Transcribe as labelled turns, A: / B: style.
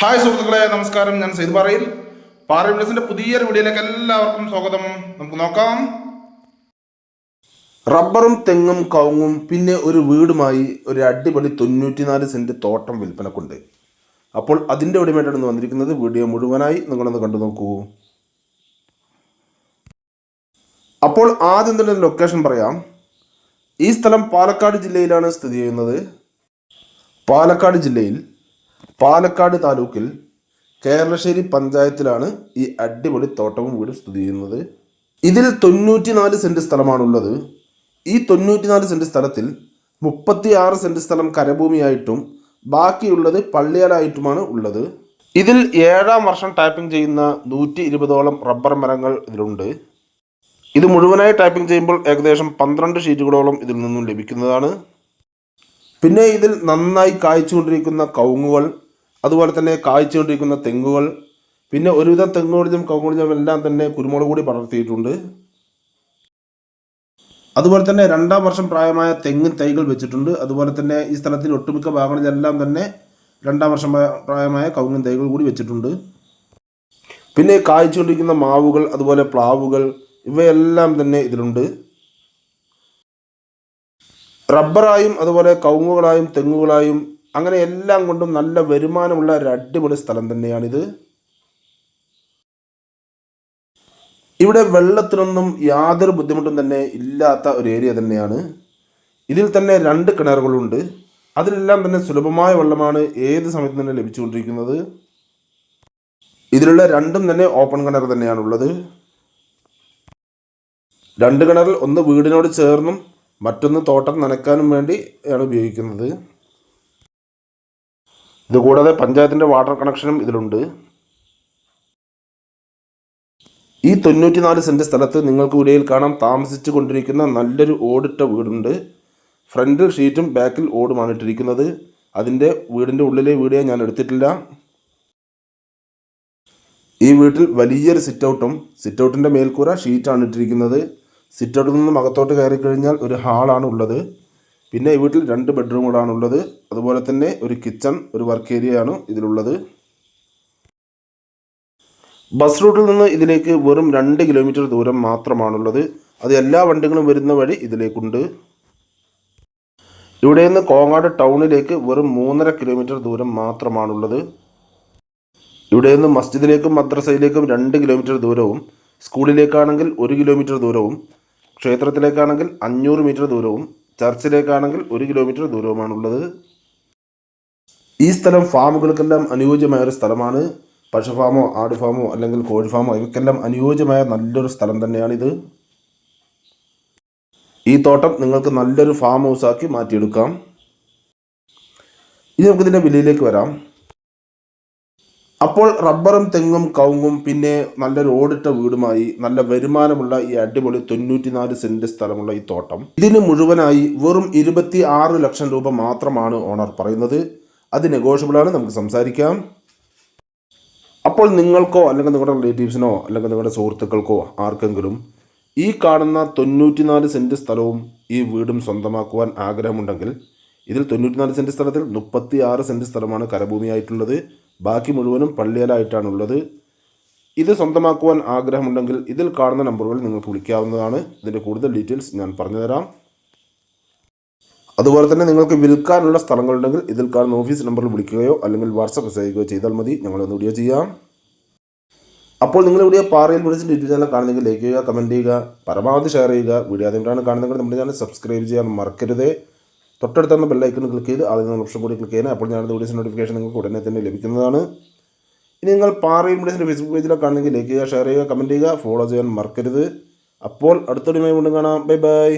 A: Hi സുഹൃത്തുക്കളെ നമസ്കാരം. ഞാൻ സെയ്ത് പാറയിൽ പാറയിൽ പുതിയൊരു വീഡിയോയിലേക്ക് എല്ലാവർക്കും സ്വാഗതം. നമുക്ക് നോക്കാം. റബ്ബറും തെങ്ങും കവുങ്ങും പിന്നെ ഒരു വീടുമായി ഒരു അടിപൊളി തൊണ്ണൂറ്റിനാല് സെന്റ് തോട്ടം വിൽപ്പനക്കുണ്ട്. അപ്പോൾ അതിന്റെ ഉടമയായിട്ടാണ് വന്നിരിക്കുന്നത്. വീഡിയോ മുഴുവനായി നിങ്ങളൊന്ന് കണ്ടു നോക്കൂ. അപ്പോൾ ആദ്യം തന്നെ ലൊക്കേഷൻ പറയാം. ഈ സ്ഥലം പാലക്കാട് ജില്ലയിലാണ് സ്ഥിതി ചെയ്യുന്നത്. പാലക്കാട് ജില്ലയിൽ പാലക്കാട് താലൂക്കിൽ കേരളശ്ശേരി പഞ്ചായത്തിലാണ് ഈ അടിപൊളി തോട്ടവും വീടും സ്ഥിതി ചെയ്യുന്നത്. ഇതിൽ തൊണ്ണൂറ്റിനാല് സെന്റ് സ്ഥലമാണുള്ളത്. ഈ തൊണ്ണൂറ്റിനാല് സെന്റ് സ്ഥലത്തിൽ മുപ്പത്തി ആറ് സെന്റ് സ്ഥലം കരഭൂമിയായിട്ടും ബാക്കിയുള്ളത് പള്ളിയാലായിട്ടുമാണ് ഉള്ളത്. ഇതിൽ ഏഴാം വർഷം ടാപ്പിംഗ് ചെയ്യുന്ന നൂറ്റി ഇരുപതോളം റബ്ബർ മരങ്ങൾ ഇതിലുണ്ട്. ഇത് മുഴുവനായി ടാപ്പിംഗ് ചെയ്യുമ്പോൾ ഏകദേശം പന്ത്രണ്ട് ഷീറ്റുകളോളം ഇതിൽ നിന്നും ലഭിക്കുന്നതാണ്. പിന്നെ ഇതിൽ നന്നായി കായ്ച്ചുകൊണ്ടിരിക്കുന്ന കവുങ്ങുകൾ അതുപോലെ തന്നെ കായ്ച്ചുകൊണ്ടിരിക്കുന്ന തെങ്ങുകൾ പിന്നെ ഒരുവിധം തെങ്ങുകളിലും കവുങ്ങുകളിലും എല്ലാം തന്നെ കുരുമുളക് കൂടി പടർത്തിയിട്ടുണ്ട്. അതുപോലെ തന്നെ രണ്ടാം വർഷം പ്രായമായ തെങ്ങിൻ തൈകൾ വെച്ചിട്ടുണ്ട്. അതുപോലെ തന്നെ ഈ സ്ഥലത്തിൽ ഒട്ടുമിക്ക ഭാഗങ്ങളിലെല്ലാം തന്നെ രണ്ടാം വർഷം പ്രായമായ കവുങ്ങിൻ തൈകൾ കൂടി വെച്ചിട്ടുണ്ട്. പിന്നെ കായ്ച്ചുകൊണ്ടിരിക്കുന്ന മാവുകൾ അതുപോലെ പ്ലാവുകൾ ഇവയെല്ലാം തന്നെ ഇതിലുണ്ട്. റബ്ബറായും അതുപോലെ കവുങ്ങുകളായും തെങ്ങുകളായും അങ്ങനെ എല്ലാം കൊണ്ടും നല്ല വരുമാനമുള്ള ഒരു അടിപൊളി സ്ഥലം തന്നെയാണിത്. ഇവിടെ വെള്ളത്തിനൊന്നും യാതൊരു ബുദ്ധിമുട്ടും തന്നെ ഇല്ലാത്ത ഒരു ഏരിയ തന്നെയാണ്. ഇതിൽ തന്നെ രണ്ട് കിണറുകളുണ്ട്. അതിലെല്ലാം തന്നെ സുലഭമായ വെള്ളമാണ് ഏത് സമയത്ത് തന്നെ ലഭിച്ചുകൊണ്ടിരിക്കുന്നത്. ഇതിലുള്ള രണ്ടും തന്നെ ഓപ്പൺ കിണർ തന്നെയാണുള്ളത്. രണ്ട് കിണറിൽ ഒന്ന് വീടിനോട് ചേർന്നും മറ്റൊന്ന് തോട്ടം നനയ്ക്കാനും വേണ്ടി ആണ് ഉപയോഗിക്കുന്നത്. ഇതുകൂടാതെ പഞ്ചായത്തിന്റെ വാട്ടർ കണക്ഷനും ഇതിലുണ്ട്. ഈ തൊണ്ണൂറ്റിനാല് സെന്റ് സ്ഥലത്ത് നിങ്ങൾക്ക് ഇടയിൽ കാണാം താമസിച്ചു കൊണ്ടിരിക്കുന്ന നല്ലൊരു ഓടിട്ട വീടുണ്ട്. ഫ്രണ്ടിൽ ഷീറ്റും ബാക്കിൽ ഓടുമാണ് ഇട്ടിരിക്കുന്നത്. അതിന്റെ വീടിന്റെ ഉള്ളിലെ വീഡിയോ ഞാൻ എടുത്തിട്ടില്ല. ഈ വീട്ടിൽ വലിയൊരു സിറ്റ് ഔട്ടും സിറ്റ് ഔട്ടിന്റെ മേൽക്കൂര ഷീറ്റാണ് ഇട്ടിരിക്കുന്നത്. സിറ്റ് ഔട്ടിൽ നിന്നും അകത്തോട്ട് കയറി കഴിഞ്ഞാൽ ഒരു ഹാളാണ് ഉള്ളത്. പിന്നെ ഈ വീട്ടിൽ രണ്ട് ബെഡ്റൂമുകളാണ് ഉള്ളത്. അതുപോലെ തന്നെ ഒരു കിച്ചൺ ഒരു വർക്ക് ഏരിയയാണ് ഇതിലുള്ളത്. ബസ് റൂട്ടിൽ നിന്ന് ഇതിലേക്ക് വെറും രണ്ട് കിലോമീറ്റർ ദൂരം മാത്രമാണുള്ളത്. അത് എല്ലാ വണ്ടികളും വരുന്ന വഴി ഇതിലേക്കുണ്ട്. ഇവിടെ നിന്ന് കോങ്ങാട് ടൗണിലേക്ക് വെറും മൂന്നര കിലോമീറ്റർ ദൂരം മാത്രമാണുള്ളത്. ഇവിടെ നിന്ന് മസ്ജിദിലേക്കും മദ്രസയിലേക്കും രണ്ട് കിലോമീറ്റർ ദൂരവും സ്കൂളിലേക്കാണെങ്കിൽ ഒരു കിലോമീറ്റർ ദൂരവും ക്ഷേത്രത്തിലേക്കാണെങ്കിൽ അഞ്ഞൂറ് മീറ്റർ ദൂരവും ചർച്ചിലേക്കാണെങ്കിൽ ഒരു കിലോമീറ്റർ ദൂരവുമാണുള്ളത്. ഈ സ്ഥലം ഫാമുകൾക്കെല്ലാം അനുയോജ്യമായ ഒരു സ്ഥലമാണ്. പശു ഫാമോ ആട് ഫാമോ അല്ലെങ്കിൽ കോഴി ഫാമോ ഇവയ്ക്കെല്ലാം അനുയോജ്യമായ നല്ലൊരു സ്ഥലം തന്നെയാണിത്. ഈ തോട്ടം നിങ്ങൾക്ക് നല്ലൊരു ഫാം ഹൗസാക്കി മാറ്റിയെടുക്കാം. ഇനി നമുക്കിതിന്റെ വിലയിലേക്ക് വരാം. അപ്പോൾ റബ്ബറും തെങ്ങും കവുങ്ങും പിന്നെ നല്ലൊരു ഓടിട്ട വീടുമായി നല്ല വരുമാനമുള്ള ഈ അടിപൊളി തൊണ്ണൂറ്റിനാല് സെന്റ് സ്ഥലമുള്ള ഈ തോട്ടം. ഇതിന് മുഴുവനായി വെറും ഇരുപത്തി ആറ് ലക്ഷം രൂപ മാത്രമാണ് ഓണർ പറയുന്നത്. അത് നെഗോഷ്യബിളാണ് നമുക്ക് സംസാരിക്കാം. അപ്പോൾ നിങ്ങൾക്കോ അല്ലെങ്കിൽ നിങ്ങളുടെ റിലേറ്റീവ്സിനോ അല്ലെങ്കിൽ നിങ്ങളുടെ സുഹൃത്തുക്കൾക്കോ ആർക്കെങ്കിലും ഈ കാണുന്ന തൊണ്ണൂറ്റിനാല് സെന്റ് സ്ഥലവും ഈ വീടും സ്വന്തമാക്കുവാൻ ആഗ്രഹമുണ്ടെങ്കിൽ ഇതിൽ തൊണ്ണൂറ്റിനാല് സെന്റ് സ്ഥലത്തിൽ മുപ്പത്തി ആറ് സെന്റ് സ്ഥലമാണ് കരഭൂമിയായിട്ടുള്ളത്. ബാക്കി മുഴുവനും പള്ളിയലായിട്ടാണുള്ളത്. ഇത് സ്വന്തമാക്കുവാൻ ആഗ്രഹമുണ്ടെങ്കിൽ ഇതിൽ കാണുന്ന നമ്പറുകൾ നിങ്ങൾക്ക് വിളിക്കാവുന്നതാണ്. ഇതിന്റെ കൂടുതൽ ഡീറ്റെയിൽസ് ഞാൻ പറഞ്ഞുതരാം. അതുപോലെ തന്നെ നിങ്ങൾക്ക് വിൽക്കാനുള്ള സ്ഥലങ്ങളുണ്ടെങ്കിൽ ഇതിൽ കാണുന്ന ഓഫീസ് നമ്പറിൽ വിളിക്കുകയോ അല്ലെങ്കിൽ വാട്സപ്പ് മെസ്സേജ് ചെയ്യുകയോ ചെയ്താൽ മതി. ഞങ്ങളൊന്ന് വീഡിയോ ചെയ്യാം. അപ്പോൾ നിങ്ങൾ വീഡിയോ പാറയിൽ വിളിച്ചിട്ട് യൂട്യൂബ് ചാനൽ കാണുന്നെങ്കിൽ ലൈക്ക് ചെയ്യുക കമന്റ് ചെയ്യുക പരമാവധി ഷെയർ ചെയ്യുക. വീഡിയോ അതുകൊണ്ടാണ് കാണുന്നെങ്കിൽ നമ്മുടെ ചാനൽ സബ്സ്ക്രൈബ് ചെയ്യാൻ മറക്കരുത്. തൊട്ടടുത്തുള്ള ബെല്ലൈക്കൺ ക്ലിക്ക് ചെയ്ത് ആദ്യം നിന്ന് ഓപ്ഷൻ കൂടി ക്ലിക്ക് ചെയ്യണം അപ്പോൾ ഞാൻ വീഡിയോസ് നോട്ടിഫിക്കേഷൻ നിങ്ങൾക്ക് ഉടനെ തന്നെ ലഭിക്കുന്നതാണ്. ഇനി നിങ്ങൾ പാറയിൽ വീഡിയോസിന്റെ ഫേസ്ബുക്ക് പേജിലൊക്കെ ആണെങ്കിൽ ലൈക്ക് ചെയ്യുക ഷെയർ ചെയ്യുക കമന്റ് ചെയ്യുക ഫോളോ ചെയ്യാൻ മറക്കരുത്. അപ്പോൾ അടുത്തൊരു വീണ്ടും കാണാം. Bye bye